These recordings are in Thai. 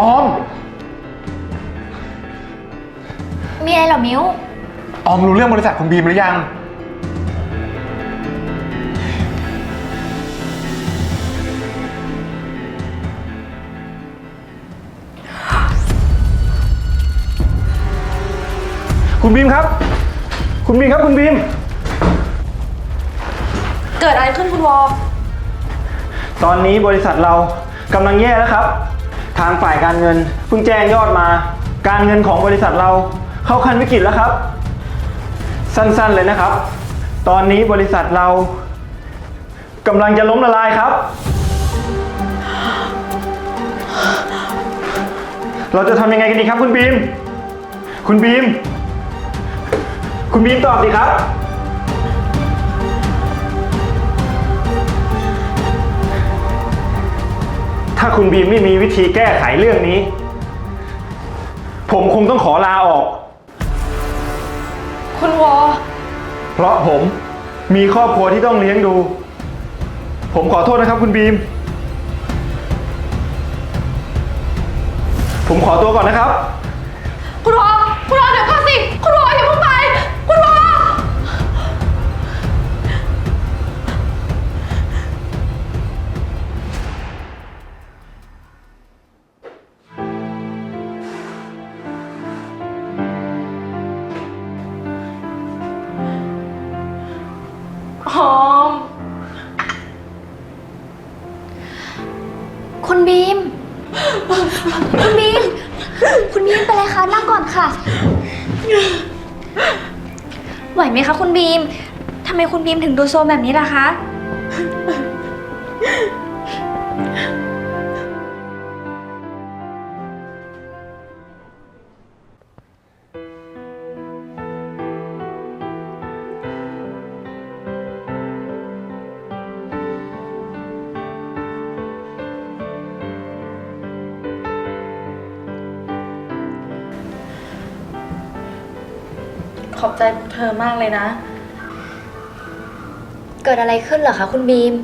ออม มีอะไรเหรอมิวออมรู้เรื่องบริษัทคุณบีมหรือยัง คุณบีมครับ คุณบีมครับคุณบีม เกิดอะไรขึ้นคุณวอ ตอนนี้บริษัทเรากำลังแย่แล้วครับ ทางฝ่ายการเงินเพิ่งแจ้งยอดมา การเงินของบริษัทเราเข้าขั้นวิกฤตแล้วครับ สั้นๆเลยนะครับ ตอนนี้บริษัทเรากำลังจะล้มละลายครับ เราจะทำยังไงกันดีครับ คุณบีม คุณบีม คุณบีมตอบสิครับ คุณบีมไม่มีวิธีแก้ไขเรื่องนี้ ผมคงต้องขอลาออก คุณวอ เพราะผมมีครอบครัวที่ต้องเลี้ยงดู ผมขอโทษนะครับคุณบีม ผมขอตัวก่อนนะครับ คุณวอ ไหวไหมคะคุณบีมทำไมคุณบีมถึงดูโซมแบบนี้ล่ะคะ ขอบใจพวกเธอมากเลยนะ เกิดอะไรขึ้นเหรอคะคุณบีม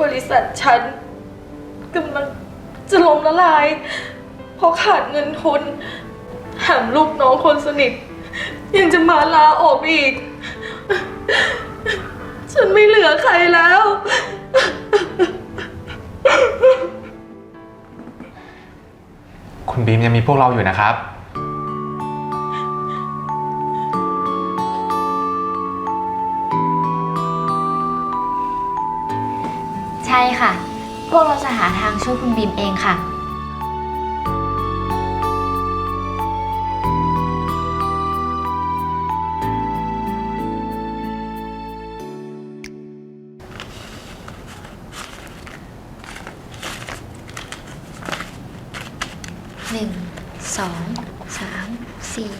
บริษัทฉันกำลังจะล้มละลาย เพราะขาดเงินทุนแถมลูกน้องคนสนิท ยังจะมาลาออกอีก ฉันไม่เหลือใครแล้ว คุณบีมยังมีพวกเราอยู่นะครับ วกเราจะหาทางช่วยคุณบีมเองค่ะ หนึ่ง สอง สาม สี่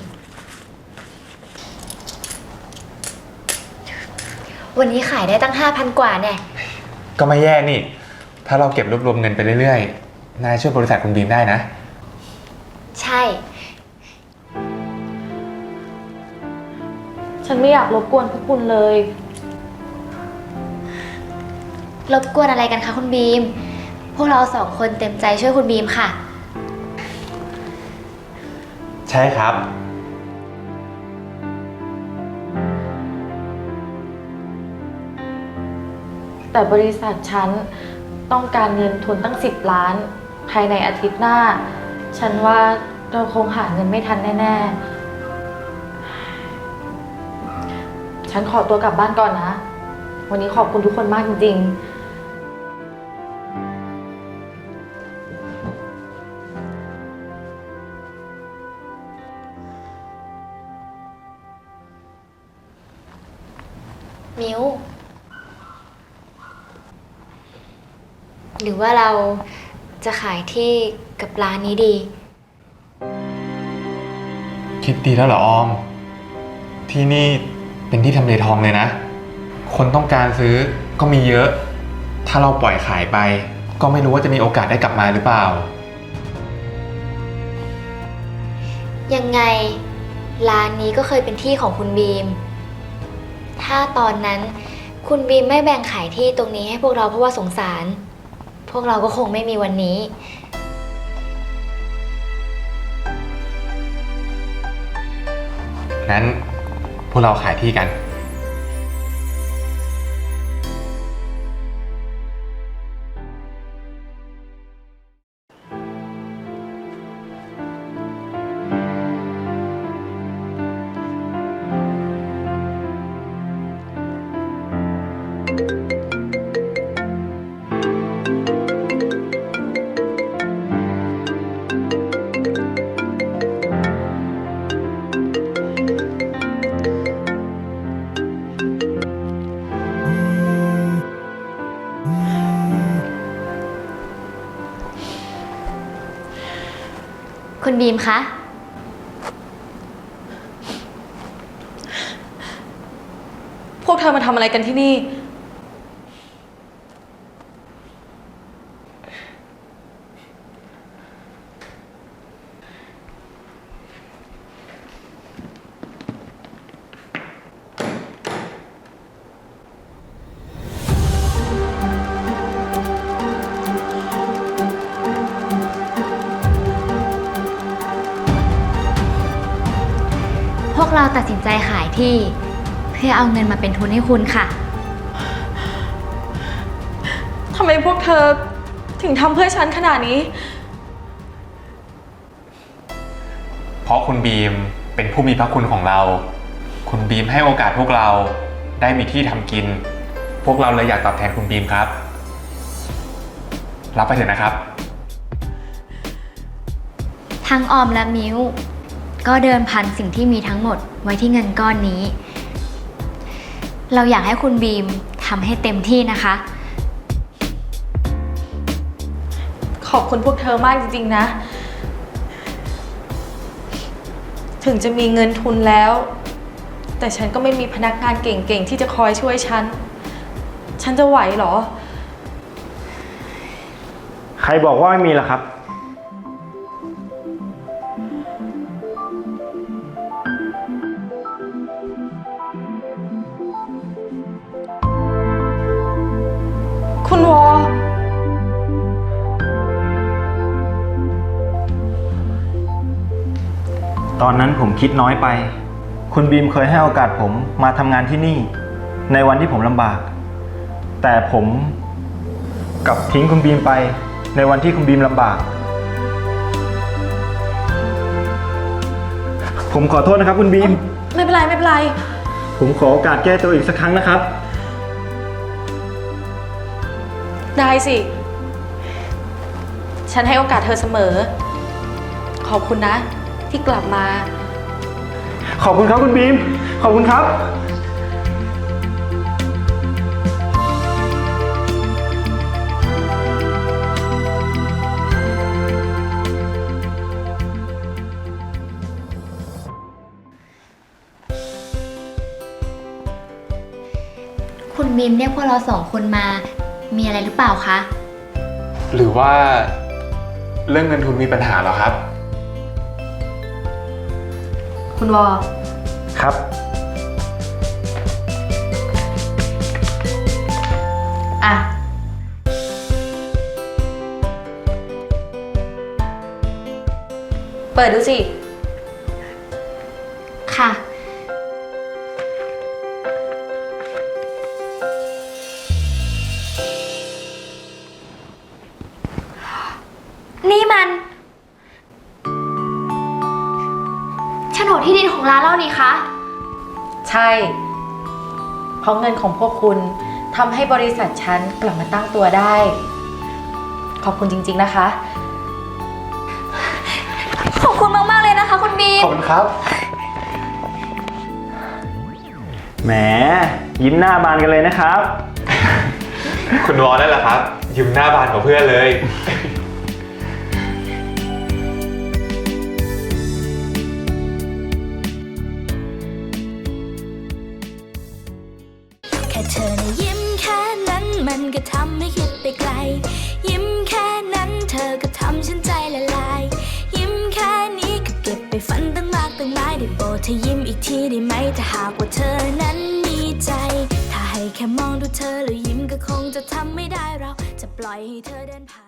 วันนี้ขายได้ตั้งห้าพันกว่าแน่ ก็ไม่แย่นี่ ถ้าเราเก็บรวบรวมเงินไปเรื่อยๆ นายช่วยบริษัทคุณบีมได้นะ ใช่ ฉันไม่อยากรบกวนพวกคุณเลย รบกวนอะไรกันคะคุณบีม พวกเราสองคนเต็มใจช่วยคุณบีมค่ะ ใช่ครับ แต่บริษัทฉัน ต้องการเงินทุนตั้ง 10 ล้าน ภายในอาทิตย์หน้า ฉันว่าเราคงหาเงินไม่ทันแน่ๆ ฉันขอตัวกลับบ้านก่อนนะ วันนี้ขอบคุณทุกคนมากจริง ๆมิว หรือว่าเราจะขายที่กับร้านนี้ดี คิดดีแล้วเหรอออม ที่นี่เป็นที่ทำเลทองเลยนะ คนต้องการซื้อก็มีเยอะ ถ้าเราปล่อยขายไป ก็ไม่รู้ว่าจะมีโอกาสได้กลับมาหรือเปล่า ยังไงร้านนี้ก็เคยเป็นที่ของคุณบีม ถ้าตอนนั้นคุณบีมไม่แบ่งขายที่ตรงนี้ให้พวกเราเพราะว่าสงสาร พวกเราก็คงไม่มีวันนี้ งั้นพวกเราขายที่กัน บีมคะ พวกเธอมาทำอะไรกันที่นี่ กเราตัดสินใจขายที่ เพื่อเอาเงินมาเป็นทุนให้คุณค่ะ ทำไมพวกเธอถึงทำเพื่อฉันขนาดนี้ เพราะคุณบีมเป็นผู้มีพระคุณของเรา คุณบีมให้โอกาสพวกเราได้มีที่ทำกิน พวกเราเลยอยากตอบแทนคุณบีมครับ รับไปเถอะนะครับ ทั้งออมและมิว ก็เดินพันสิ่งที่มีทั้งหมดไว้ที่เงินก้อนนี้ เราอยากให้คุณบีมทำให้เต็มที่นะคะ ขอบคุณพวกเธอมากจริง ๆ นะ ถึงจะมีเงินทุนแล้ว แต่ฉันก็ไม่มีพนักงานเก่งๆ ที่จะคอยช่วยฉัน ฉันจะไหวเหรอ ใครบอกว่าไม่มีล่ะครับ ตอนนั้นผมคิดน้อยไป คุณบีมเคยให้โอกาสผมมาทำงานที่นี่ ในวันที่ผมลำบาก แต่ผมกลับทิ้งคุณบีมไป ในวันที่คุณบีมลำบาก ผมขอโทษนะครับ คุณบีม ไม่เป็นไรไม่เป็นไร ผมขอโอกาสแก้ตัวอีกสักครั้งนะครับ ได้สิ ฉันให้โอกาสเธอเสมอ ขอบคุณนะ ที่กลับมา ขอบคุณครับคุณบีม ขอบคุณครับ คุณบีมเรียกพวกเราสองคนมา มีอะไรหรือเปล่าคะ หรือว่าเรื่องเงินทุนมีปัญหาเหรอครับ คุณวอครับ อะ เปิดดูสิ ค่ะ ฉนดที่ดินของร้านเรานี่คะ ใช่ เพราะเงินของพวกคุณทำให้บริษัทฉันกลับมาตั้งตัวได้ ขอบคุณจริง ๆนะคะ ขอบคุณมาก ๆ เลยนะคะ คุณบีมขอบคุณครับ แหม ยิ้มหน้าบานกันเลยนะครับ คุณวอนั่นแหละครับยืมหน้าบานกว่าเพื่อนเลย ล่อยให้เธอเดินผ่าน